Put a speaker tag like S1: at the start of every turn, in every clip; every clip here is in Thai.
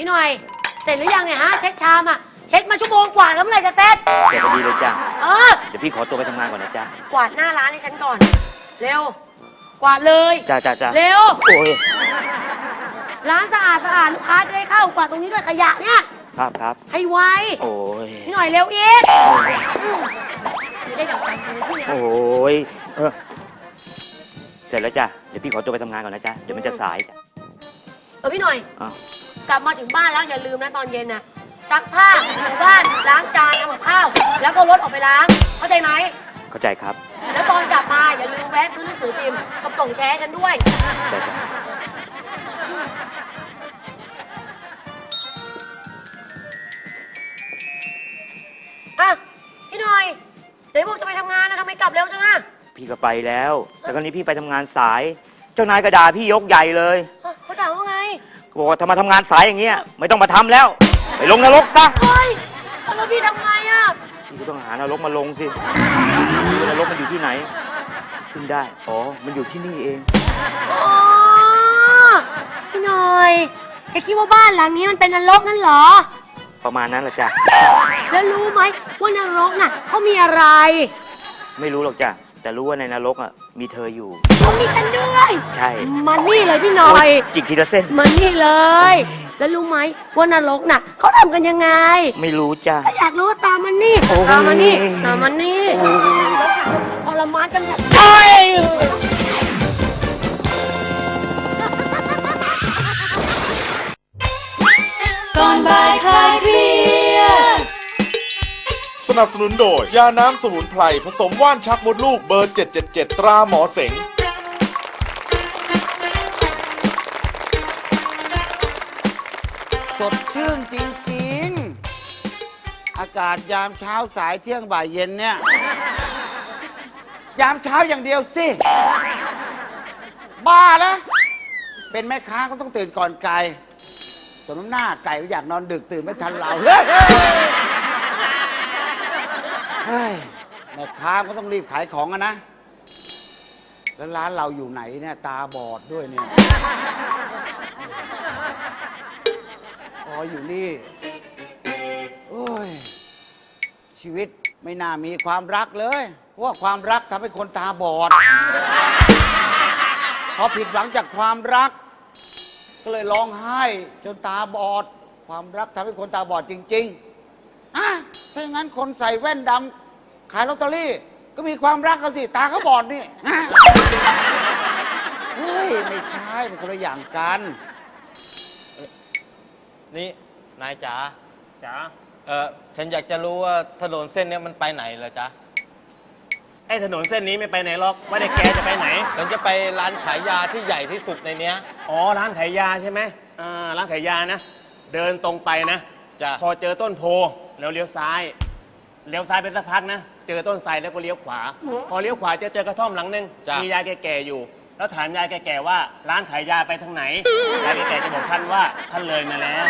S1: พี่หน่อย เสร็จหรือยังเนี่ยฮะ เช็คชามอะ เช็คมาชั่วโมงกว่าแล้วเมื่อไหร่จะเสร็จ
S2: เดี๋ยวพอดีเลยจ้ะ
S1: เออ
S2: เดี๋ยวพี่ขอตัวไปทำงานก่อนนะจ๊ะ
S1: กวาดหน้าร้านให้ฉันก่อน เร็ว กวาดเลย
S2: จ้าจ้าจ้า
S1: เร็ว
S2: โอ้ย
S1: ร้านสะอาดสะอาดลูกค้าจะได้เข้ากวาดตรงนี้ด้วยขยะเนี่ย
S2: ครับครับ
S1: ให้ไว
S2: โอ้ย
S1: พี่หน่อยเร็วอีกอืมจะได้ดับไฟเลยพี่เนี่ย
S2: โอ้ยเออเสร็จแล้วจ้ะ เดี๋ยวพี่ขอตัวไปทำงานก่อนนะจ๊ะเดี๋ยวมันจะสายจ้ะ
S1: เออพี่หน่อย
S2: อ้าว
S1: กลับมาถึงบ้านแล้วอย่าลืมนะตอนเย็นนะซักผ้าถูบ้านล้างจานทำกับข้าว แล้วก็รถออกไปล้างเข้าใจไหม
S2: เข้าใจครับ
S1: แล้วตอนกลับมาอย่าลืมแวะซื้อหนังสือพิมพ์กับส่งแชร์ให้ฉันด้วย
S2: ได้จ้ะ
S1: อะพี่หน่อยเดี๋ยวพวกจะไปทำงานนะทำไมกลับเร็วจังอะ
S2: พี่ก็ไปแล้ว แต่คราวนี้พี่ไปทำงานสาย เจ้านายก็ด่าพี่ยกใหญ่เลย บอกว่าถ้ามาทำงานสายอย่างเงี้ยไม่ต้องมาทำแล้ว ไปลงนรกซะ
S1: เฮ้ยแล้วพี่ทำไงอะ
S2: พี่ก็ต้องหานรกมาลงสินรกมันอยู่ที่ไหนขึ้นได้ อ๋อ มันอยู่ที่นี่เอง
S1: อ๋อพี่หน่อยแกคิดว่าบ้านหลังนี้มันเป็นนรกนั่นเหรอ
S2: ประมาณนั้นแหละจ้ะ
S1: แล้วรู้ไหมว่านรกน่ะเขามีอะไร
S2: ไม่รู้หรอกจ้ะ แต่รู้ว่าในนรกอะมีเธออยู่
S1: เขามีกันด้วย
S2: ใช่
S1: มานี่เลยพี่หน่อย
S2: โจิกทีละเส้น
S1: มานี่เลย แล้วรู้ไหมว่านรกน่ะเขาทำกันยังไง
S2: ไม่รู้จ้ะ
S1: ถ้าอยากรู้ตามมันนี่
S2: โอ้ย
S1: ตามมันนี่ ตามมันนี่ทรมานกันแบบ
S3: ก่อนบ่ายคลายเครียด
S4: สนับสนุนโดย ยาน้ำสมุนไพร ผสมว่านชักมดลูกเบอร์ 777 ตราหมอเสง
S5: สดชื่นจริง ๆ อากาศยามเช้าสายเที่ยงบ่ายเย็นเนี่ย ยามเช้าอย่างเดียวสิ บ้าแล้ว เป็นแม่ค้าก็ต้องตื่นก่อนไก่สมน้ำหน้าไก่ก็อยากนอนดึกตื่นไม่ทันเราเฮ้ยเฮ้ยแม่ค้าก็ต้องรีบขายของอะนะ แล้วร้านเราอยู่ไหนเนี่ย ตาบอดด้วยเนี่ย อ๋ออยู่นี่โอ้ย ชีวิตไม่น่ามีความรักเลย เพราะว่าความรักทำให้คนตาบอด พอผิดหวังจากความรัก ก็เลยร้องไห้จนตาบอด ความรักทำให้คนตาบอดจริงๆอะถ้าอย่างนั้นคนใส่แว่นดำขายลอตเตอรี่ ก็มีความรักกันสิ ตาเขาบอดนี่ เฮ้ย ไม่ใช่ มันคนละอย่างกัน
S6: นี่นายจ๋าจ๋าเออฉันอยากจะรู้ว่าถนนเส้นเนี้ยมันไปไหนเหรอจ๊ะ
S7: ไอ้ถนนเส้นนี้ไม่ไปไหนหรอก ว่าแต่แกจะไปไหน
S6: ฉันจะไปร้านขายยาที่ใหญ่ที่สุดในเนี้ย
S7: อ๋อ ร้านขายยาใช่ไหมอ่า ร้านขายยานะ เดินตรงไปนะ
S6: จ้ะ
S7: พอเจอต้นโพแล้วเลี้ยวซ้าย เลี้ยวซ้ายไปสักพักนะ เจอต้นไทรแล้วก็เลี้ยวขวา พอเลี้ยวขวาจะเจอกระท่อมหลังหนึง
S6: จ้ะ
S7: มียายแก่ๆอยู่ แล้วถามยายแก่ๆว่าร้านขายยาไปทางไหนยายแก่ๆจะบอกท่านว่าท่านเลยมาแล้ว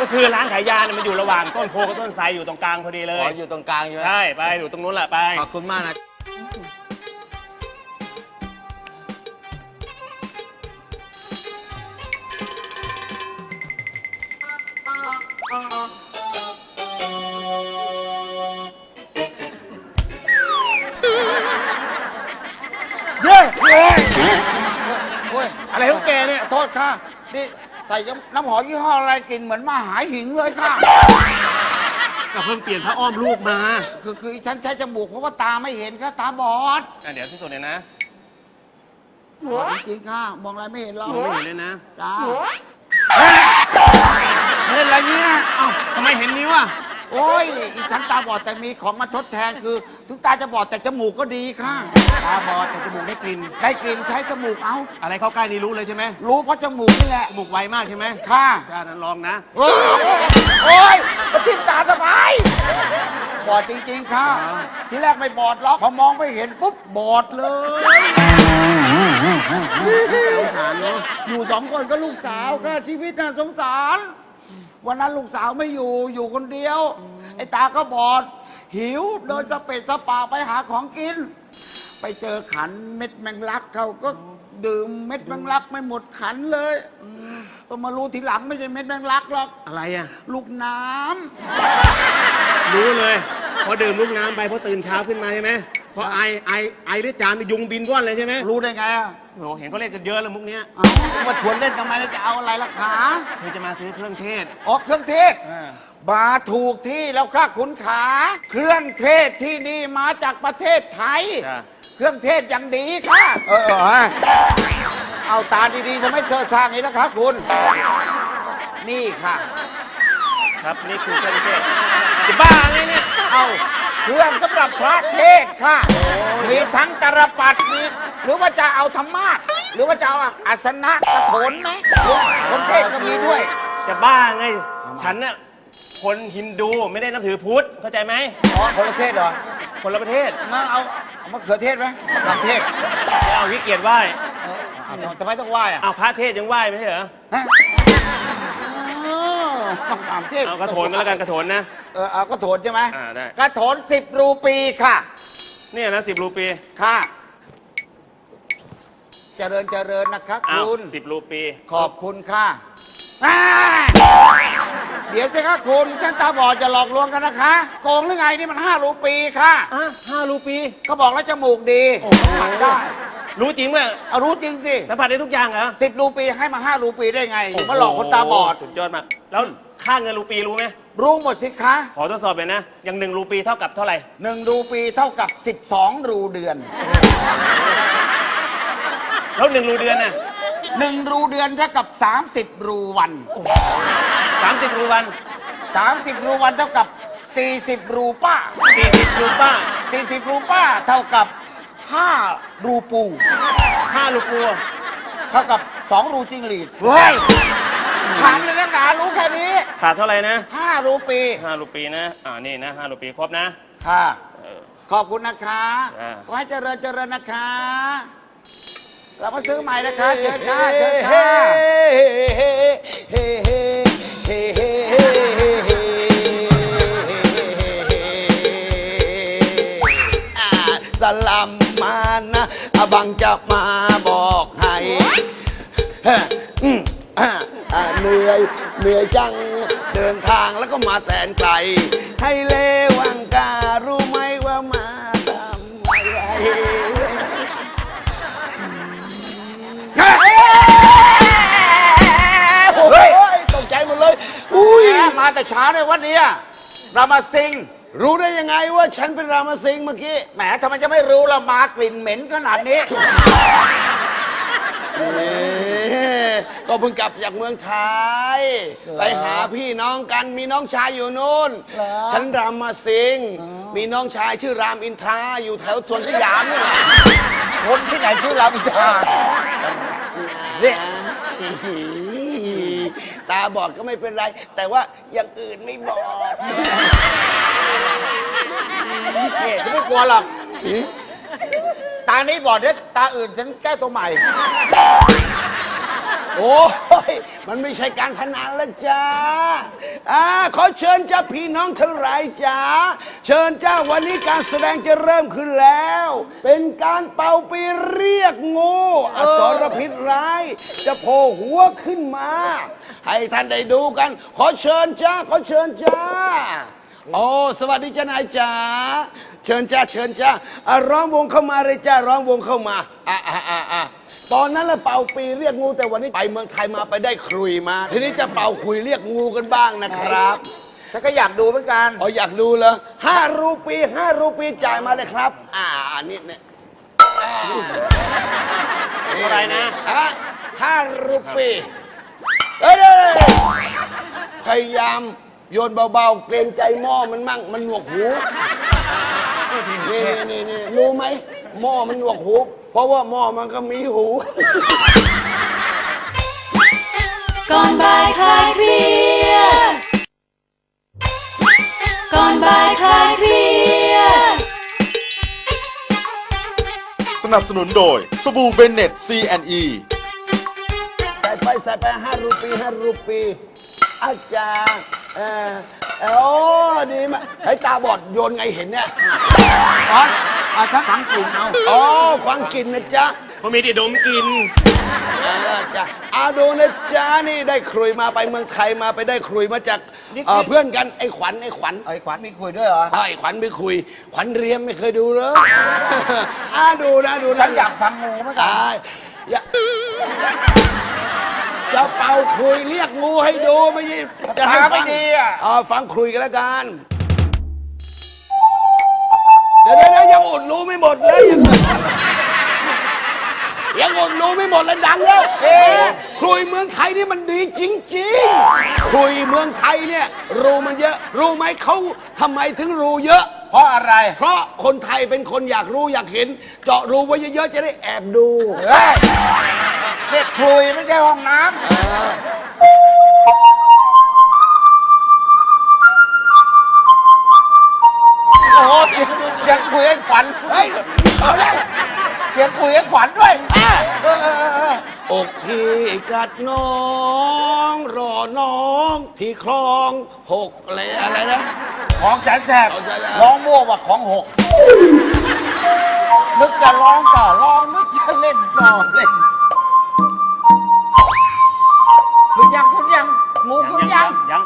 S7: ก็คือร้านขายยาเนี่ยมันอยู่ระหว่างต้นโพกับต้นไทรอยู่ตรงกลางพอดีเล
S6: อ๋อย อยู่ตรงกลางอยู่นะ
S7: ใช่ ไปอยู่ตรงนู้นแหละไป
S6: ขอบคุณมากนะ
S7: แกเนี่ย
S5: โทษค่ะ นี่ใส่น้ำหอมยี่ห้ออะไรกลิ่นเหมือนมาหาหิงเลยค่ะ
S7: ก็เพิ่งเปลี่ยนผ้าอ้อมลูกมา
S5: คือคือฉันใช้จมูกเพราะว่าตาไม่เห็นค่ะตาบอด
S7: อะเดี๋ยวที่สุดเลยนะ
S5: บอดจริงๆค่ะ มองอะไรไม่เห็นหรอก
S7: ไม่เห็นเลยนะ
S5: จ้าเล่นอะไรเนี่ย
S7: เอ้าทำไมเห็นนิ้วอะ
S5: โอ้ยอีฉันตาบอดแต่มีของมาทดแทนคือ ถึงตาจะบอดแต่จมูกก็ดีค่ะ
S7: ตาบอดแต่จมูกได้กลิ่น
S5: ได้กลิ่นใช้จมูกเอา
S7: อะไรเข้าใกล้นี่รู้เลยใช่ไหม
S5: รู้เพราะจมูกนี่แหละ
S7: จมูกไวมากใช่ไหม
S5: ค่ะ
S7: จ้านั้นลองนะ
S5: โอ้ยโอ้ยมาทิ่มตาสบายบอดจริงๆค่ะ ที่แรกไม่บอดหรอกพอมองไม่เห็นปุ๊บบอดเลยอยู่สองคนก็ลูกสาวก็ชีวิตน่าสงสาร วันนั้นลูกสาวไม่อยู่อยู่คนเดียว ไอ้ตาก็บอด หิวเดินสเปดสปาไปหาของกิน ไปเจอขันเม็ดแมงลักเขาก็ดื่มเม็ดแมงลักไม่หมดขันเลยก็มารู้ทีหลังไม่ใช่เม็ดแมงลักหรอก
S7: อะไรอะ
S5: ลูกน้ำ
S7: รู้เลย พอดื่มลูกน้ำไปพอตื่นเช้าขึ้นมาใช่ไหม พอไอไอไอหรือจามนี่ยุงบินว่อนเลยใช่ไหม
S5: รู้ได้ไงอะ
S7: โอ้โหเห็นเขาเล่นกันเยอะแล้วมุกเนี้ย
S5: เอามาชวนเล่นทำไมแล้วจะเอาอะไรล่ะขา
S7: เธอจะมาซื้อเครื่องเทศ
S5: ออกเครื่องเทศมาถูกที่แล้วค่ะคุณขา เครื่องเทศที่นี่มาจากประเทศไทย
S7: จ้ะ
S5: เครื่องเทศอย่างดีค่ะ เออเออฮะเอาตาดีๆทำไมเธอสร้างอย่างนี้นะคะคุณ นี่ค่ะ
S7: ครับนี่คือเครื่องเทศจะบ้าไงเนี่ย
S5: เอา เครื่องสำหรับพระเทศค่ะ มีทั้งตรปัดมีหรือว่าจะเอาธรรมาสหรือว่าจะเอาอาสนะกระโถนไหมคนเทศก็มีด้วย
S7: จะบ้าไง ฉันน่ะคนฮินดูไม่ได้นับถือพุทธเข้าใจไหม
S5: อ๋อคนละเทศเหรอ
S7: คนละประเทศ
S5: งั้นเอาเอามะเขือเทศไหมมะขามเทศ
S7: ไม่เอาขี้เกียจไหว้
S5: เอาทำไมต้องไหว้อะ
S7: เอาพระเทศยังไหว้ไม่ใช่เหรอ
S5: ฮะอ๋อมะขามเทศ
S7: เอากระโถนก็แล้วกันกระโถนนะ
S5: เออเอากระโถนใช่ไหม
S7: อ่าได้
S5: กระโถนสิบรูปีค่ะ
S7: เนี่ยนะสิบรูปี
S5: ค่ะ เจริญเจริญนะคะ
S7: อ้าว
S5: คุณ
S7: สิบรูปี
S5: ขอบคุณค่ะอ่าเดี๋ยวสิคะคุณฉันตาบอดจะหลอกลวงกันนะคะ โกงหรือไงนี่มันห้ารูปีค่ะ
S7: อะห้ารูปี
S5: ก็บอกแล้วจมูกดีสัมผัสได้
S7: รู้จริงป่ะ
S5: เอารู้จริงสิ
S7: สัมผัสได้ทุกอย่างเหรอ
S5: สิบรูปีให้มาห้ารูปีได้ไงมาหลอกคนตาบอด
S7: สุดยอดมาก แล้วค่าเงินรูปีรู้ไหม
S5: รู้หมดสิคะ
S7: ขอทดสอบเลยนะ อย่างหนึ่งรูปีเท่ากับเท่าไหร่
S5: หนึ่งรูปีเท่ากับ 12 รูเดือน
S7: แล้วหนึ่งรูเดือนน่ะ
S5: หนึ่งรูเดือนเท่ากับ 30 รูวัน
S7: สามสิบรูวัน
S5: 30 รูวันเท่ากับ 40 รูป้า
S7: สี่สิบรูป้า
S5: 40 รูป้าเท่ากับ 5 รูปู
S7: ห้ารูปู
S5: เท่ากับ 2 รูจิงหรีด เฮ้ย ถามเลยนะหนารู้แค่นี้
S7: ขาดเท่าไหร่นะ
S5: 5รูปี
S7: ห้ารูปีนะ อ่า นี่นะห้ารูปีครบนะ
S5: ค่ะ
S7: เออ
S5: ขอบคุณนะคะ
S7: อ่า
S5: ขอให้เจริญเจริญนะคะ เรามาซื้อใหม่นะคะเชิญค่ะเชิญค่ะ
S8: อ่าสลัมมานะอาบังจะมาบอกให้เฮ้ ออืมอ่าอ่าเหนื่อยเหนื่อยจังเดินทางแล้วก็มาแสนไกล ให้เลวังการูไหมว่ามาทำอะไรเฮ้ยตกใจหมดเลย อุ้ย
S5: แหมมาแต่เช้าเลยวันนี้เรามาซิง
S8: รู้ได้ยังไงว่าฉันเป็นรามาสิงห์เมื่อกี้
S5: แหมทำไมจะไม่รู้เรามากลิ่นเหม็นขนาดนี้
S8: เอ๊ะก็เพิ่งกลับจากเมืองไทย ไปหาพี่น้องกันมีน้องชายอยู่นู่น
S5: เหรอ
S8: ฉันรามมาสิงห์มีน้องชายชื่อรามอินทราอยู่แถวสวนสยามนี่แหละ
S5: คนที่ไหนชื่อเราอินทราเนี่ย
S8: ตาบอดก็ไม่เป็นไร แต่ว่าอย่างอื่นไม่บอด
S5: นี่จะไม่กลัวหรอก ตานี้บอดเด็ดตาอื่นฉันแก้ตัวใหม่
S8: โอ้ย มันไม่ใช่การพนันแล้วจ้าอ่าขอเชิญจ้าพี่น้องทั้งหลายจ้า เชิญจ้าวันนี้การแสดงจะเริ่มขึ้นแล้ว เป็นการเป่าไปเรียกงูอสรพิษร้าย จะโผล่หัวขึ้นมา ให้ท่านได้ดูกัน ขอเชิญจ้า ขอเชิญจ้า โอ้ สวัสดีจ้านายจ๋า เชิญจ้าเชิญจ้าร้องวงเข้ามาเลยจ้าร้องวงเข้ามาอะอะอะอะตอนนั้นเราเป่าปีเรียกงูแต่วันนี้ไปเมืองไทยมาไปได้ครุยมา ทีนี้จะเป่าคุยเรียกงูกันบ้างนะครับ
S5: ฉันก็อยากดูเหมือนกัน
S8: อ๋ออยากดูเหรอห้ารูปีห้ารูปีจ่ายมาเลยครับ อ่านี่เนี่ย
S7: อะไรนะ
S8: ฮะห้ารูปีเอ้ยพยายามโยนเบาๆ เกรงใจหม้อมันมั่งมันหนวกหู นี่นี่นี่รู้ไหมหม้อมันหนวกหู เพราะว่าหม้อมันก็มีหู
S3: ก่อนบ่ายคลายเครียด ก่อนบ่ายคลายเครียด
S4: สนับสนุนโดย สบู่เบนเน็ต C&E
S8: ใส่ไปใส่ไปห้ารูปีห้ารูปีอาจารย์เออ โอ้ดีมากไอ้ตาบอดโยนไงเห็นเนี่ย
S5: อ๋อฟังกลิ่นเอา
S8: โอ้ฟังกลิ่นนะจ๊ะ
S7: เขามีที่ดมกลิ
S8: น อ่าจ้ะอาดูนะจ๊ะนี่ได้ครุยมาไปเมืองไทยมาไปได้ครุยมาจากเพื่อนกันไอ้ขวัญไอ้ขวัญ
S5: ไอ้ขวัญมีคุยด้วยเหรอ
S8: ไอ้ขวัญไปคุย ขวัญเรียมไม่เคยดูเลยอาดูนะดูนะ
S5: ฉันอยากฟังงูเหมืนก
S8: ใช่ จะเป่าคุยเรียกงูให้ดูไม่ใช่จะให้ฟัง
S5: อ่า
S8: ฟังคุยกันแล้วกัน เดี๋ยวเดี๋ยวยังอุดรู้ไม่หมดเลยยังยังอดรู้ไม่หมดเลยดังแล้วเอ๊คุยเมืองไทยนี่มันดีจริงๆคุยเมืองไทยเนี่ยรู้มันเยอะ รู้ไหมเขาทำไมถึงรู้เยอะ
S5: เพราะอะไร
S8: เพราะคนไทยเป็นคนอยากรู้อยากเห็น เจาะรู้ไว้เยอะๆจะได้แอบดู
S5: เฮ้ยเด็กคุยไม่ใช่ห้องน้ำ ฮ้เอาเลยเสียงคุยขวัญด้วยอ
S8: กพี่กัดน้อง รอน้องที่คลองหกอะไรอะไรนะ
S5: ของแสนแสบ
S8: น้
S5: องโม่ว่าของหกนึกจะร้องก็อร้องนึกจะเล่นก็เล่นคุณยังคุณยังงูคุณยัง
S7: ยัง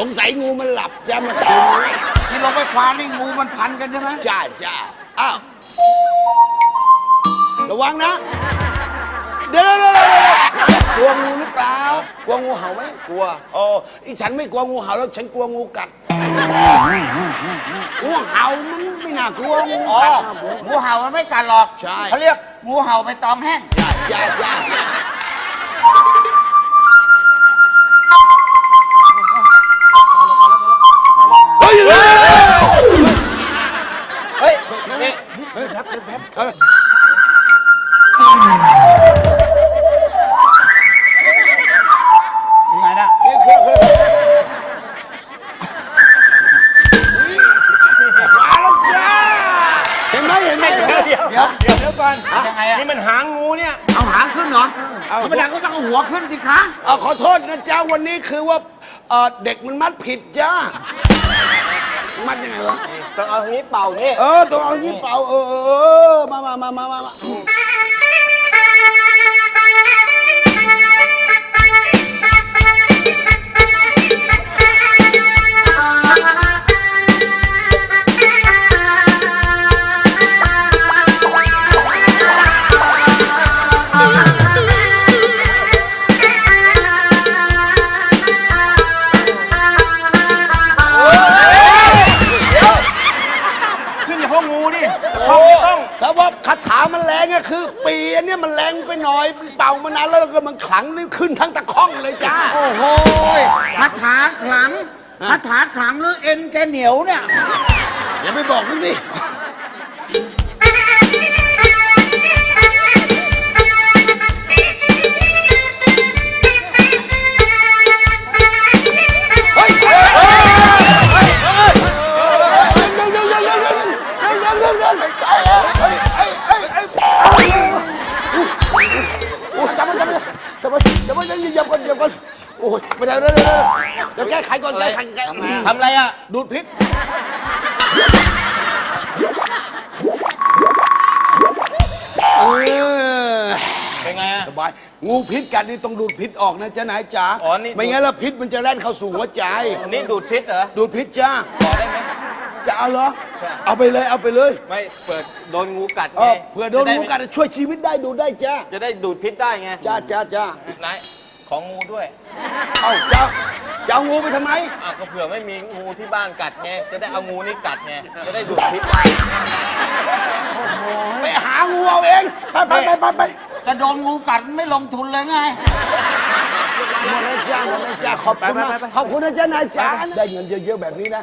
S8: สงสัยงูมันหลับจ้ามาคืนน
S5: ที่เราไปคว้านี่งูมันพันกันใช่ไหม
S8: จ้าจ้าอ้าวระวังนะเดี๋ยวเดี๋ยวกลัวงูหรือเปล่ากลัวงูเห่าไหมกลัวโอ้อีฉันไม่กลัวงูเห่าแล้วฉันกลัวงูกัดงูเห่ามันไม่น่ากลัวงู
S5: อ๋อ
S8: กัด
S5: งูเห่ามันไม่กัดหรอก
S8: ใช่
S5: เขาเรียกงูเห่าไปตองแห้ง
S8: จ้าจ้าจ้า บแฟบ
S5: เออยังไงนะ
S8: นี่คือคือมาแล้วจ้าเห็นไหมเห็นไหม
S7: เดี๋ยวเดี๋ยวเดี๋ยวก่อน
S5: ยังไงอะ
S7: นี่มันหางงูเนี่ย
S5: เอาหางขึ้นเหรอธรรมดาก็ต้องเอาหัวขึ้นสิคะ
S8: เอ่อขอโทษนะเจ้าวันนี้คือว่าเเด็กมันมัดผิดจ้า มัดยังไงวะ
S6: ต้องเอาทางนี้เป่านี่
S8: เออต้องเอาอย่างนี้เป่าเออเออมามามามามา แรงอะคือ ปีอันเนี้ยมันแรงไปหน่อยเป่ามานานแล้วก็มันขลังเลยขึ้นทั้งตะข้องเลยจ้า
S5: โอ้โหคาถาขลังคาถาขลังหรือเอ็นแกเหนียวเนี่ย
S8: อย่าไปบอกมันสิ จับมันจับมันจับมันจับมันจับมันโอ้ยไม่ได้ไม่ได้ไม่ได้เดี๋ยวแก้ไขก่อนแก้ไขแก้ไข
S6: ทำอะไรอะ
S8: ดูดพิษเออ
S6: เป็นไงอะ
S8: สบาย งูพิษกัดนี่ต้องดูดพิษออกนะจ๊ะนายจ๋า
S6: อ๋อนี่
S8: ไม่งั้นแล้วพิษมันจะแล่นเข้าสู่หัวใจ
S6: นนี้ดูดพิษเหรอ
S8: ดูดพิษจ้า
S6: ขอได้ไหม
S8: จะเอาเหรอ
S6: ใช่
S8: เอาไปเลยเอาไปเลย
S6: ไม่เปิดโดนงูกัด
S8: เอ
S6: ไง
S8: อเผื่อโดน
S6: จะไงู
S8: กัดช่วยชีวิตได้ดูได้จ้า
S6: จะได้ดูดพิษได้ไง
S8: จ้าจ้าจ้า
S6: นายของงูด้วย
S8: เอาจ้าจะเอางูไปทำไม
S6: อะก็เผื่อไม่มีงูที่บ้านกัดไงจะได้เอางูนี่กัดไงจะได้ดูดพิษได้
S8: ไปหางูเอาเองไปไปไปไปไป
S5: จะโดนงูกัดไม่ลงทุนเลยไง
S8: เหมดแล้วจ้าหมดแล้วจ้าขอบคุณมาก
S2: ไปไปไป
S8: ขอบคุณนะจ้านายจ๋าได้เงินเยอะๆแบบนี้นะ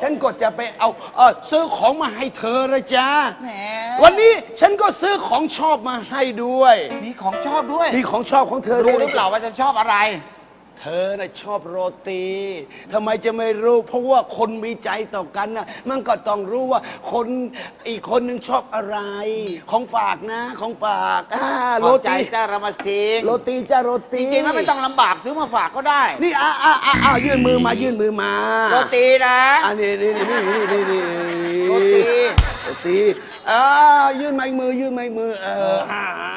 S8: ฉันก็จะไปเอาเออซื้อของมาให้เธอนะจ้า
S5: แหม
S8: วันนี้ฉันก็ซื้อของชอบมาให้ด้วย
S5: มีของชอบด้วย
S8: มีของชอบของเธอ
S5: รู้
S8: ด้วย
S5: หรือเปล่าว่าจะชอบอะไร
S8: เธอน่ะชอบโรตีทำไมจะไม่รู้ เพราะว่าคนมีใจต่อกันน่ะ มันก็ต้องรู้ว่าคนอีกคนหนึ่งชอบอะไร ของฝากนะ ของฝากอ่า
S5: โร
S8: โร
S5: ใจ
S8: ตี
S5: จ้ารามาซิง
S8: โรตีจ้าโรตี
S5: จริงๆแล้วไม่ต้องลำบากซื้อมาฝากก็ได้
S8: นี่อ่าอ่าอ่าอ่ายื่นมือมายื่นมือมา
S5: โรตีนะ
S8: อันนี้นี่นี่นี่นี่นี่
S5: โรตี
S8: โรตีอ่ายื่นไม้มือยื่นไม้มือเอออ่าอ่า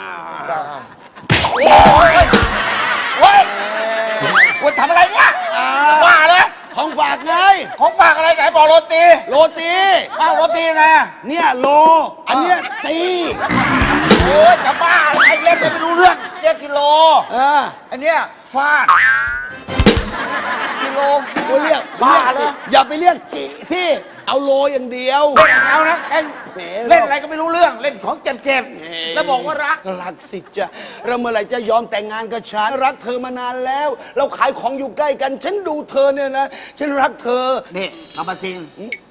S5: เฮ้ย คุณทำอะไรเนี่ย
S8: อ่า
S5: บ้าเลย
S8: ของฝากไง
S5: ของฝากอะไรไหนบอกโรตี
S8: โรตี
S5: อ้าวโรตีไง
S8: เนี่ยโล อันเนี้ยตี
S5: โอ้ยจะบ้าอะไรเล่นไม่รู้เรื่องเรี ยกกิโล
S8: เออ
S5: อันเนี้ยฟาด กิโล
S8: เขาเรียก
S5: บ้าเลย
S8: อย่าไปเรียกกิพี่เอาโลอย่างเดียว
S5: เล่นเอานะเล่น
S8: แหม
S5: เล่นอะไรก็ไม่รู้เรื่องเล่นของเจ็บๆแล้วบอกว่ารัก
S8: รักสิจ้ะเราเมื่อไหร่จะยอมแต่งงานกับฉันรักเธอมานานแล้ว เราขายของอยู่ใกล้กัน ฉันดูเธอเนี่ยนะฉันรักเธอ
S5: นี่กามาซิง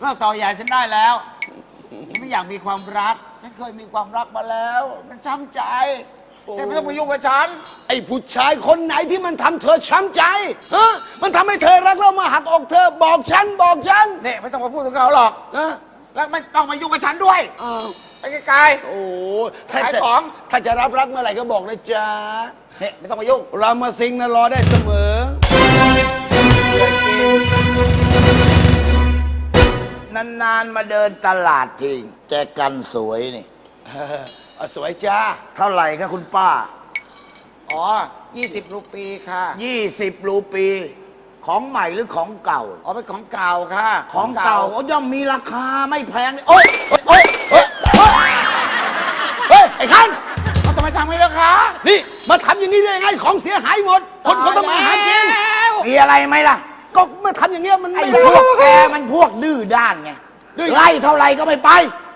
S5: เลิกต่อใหญ่ฉันได้แล้วฉันไม่อยากมีความรัก ฉันเคยมีความรักมาแล้ว มันช้ำใจ แกไม่ต้องมายุ่งกับฉัน
S8: ไอ้ผู้ชายคนไหนที่มันทำเธอช้ำใจฮะมันทำให้เธอรักเรามาหักอกเธอบอกฉันบอกฉัน
S5: นี่ไม่ต้องมาพูดถึงเขาหรอก
S8: นะ
S5: แล้วไม่ต้องมายุ่งกับฉันด้วย
S8: อ้าว
S5: ไปไกล
S8: โอ้ถ้า
S5: ขาย
S8: จะ
S5: ของ
S8: ถ้าจะรับรักเมื่อไหร่ก็บอกนะจ๊ะ
S5: ๆนี่ไม่ต้องมายุ่ง
S8: รามาซิงนะรอได้เสมอ
S5: นานๆมาเดินตลาดจริงแจกันสวยนี่
S8: เออเอาสวยจ้า
S5: เท่าไหร่คะคุณป้า อ๋อ 20 รูปีค่ะ 20 รูปี ของใหม่หรือของเก่า อ๋อ เป็นของเก่าค่ะ ของเก่าก็ย่อมมีราคาไม่แพงโอ๊ยโอ๊ยโอ๊ยโอ๊ย
S8: เฮ้ย ไอ้คัน
S5: เอาทำไมทำไม่ราคา
S8: นี่ มาทำอย่างนี้ได้ยังไง ของเสียหายหมด คนเขาต้องมาหากิน
S5: มีอะไรไหมล่ะ
S8: ก็มาทำอย่างเงี้ยมัน
S5: ไอ้
S8: ไม่
S5: พวกแกมันพวกดื้อด้านไง
S8: ดื้อ
S5: ไล่เท่าไรก็ไม่ไป
S8: เออ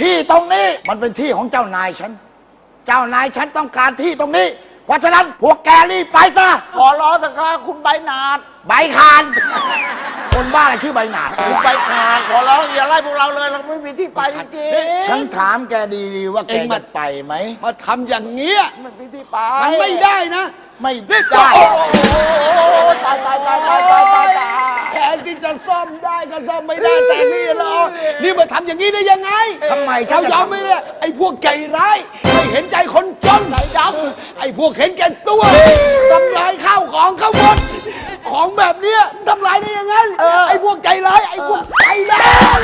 S5: ที่ตรงนี้มันเป็นที่ของเจ้านายฉัน เจ้านายฉันต้องการที่ตรงนี้ เพราะฉะนั้นพวกแกรีบไปซะ ขอร้องเถอะค่ะคุณใบหนาด ใบคาน คนบ้าอะไรชื่อใบหนาด คุณใบคานขอร้องอย่าไล่พวกเราเลย เราไม่มีที่ไปจริงๆฉันถามแกดีๆว่าแกจะไปไหม
S8: มาทำอย่างเงี้ย
S5: มันมีที่ไป
S8: มันไม่ได้นะ
S5: ไม่
S8: นี่
S5: ได้
S8: โอ้
S5: โอ้โหตายตายตายตายตายตายตาย
S8: แทนที่จะซ่อมได้ก็ซ่อมไม่ได้แต่นี่เรานี่มาทำอย่างนี้ได้ยังไง
S5: ทำไมฉั
S8: เขา
S5: นจะ
S8: ยอมไม่ได้ไอ้พวกใจร้ายไม่เห็นใจคนจนใจดำไอ้พวกเห็นแก่ตัวทำลายข้าวของเขาหมดของแบบเนี้ยทำลายได้ยังไงไอ้พวกใจร้ายไอ้พวกใจร้าย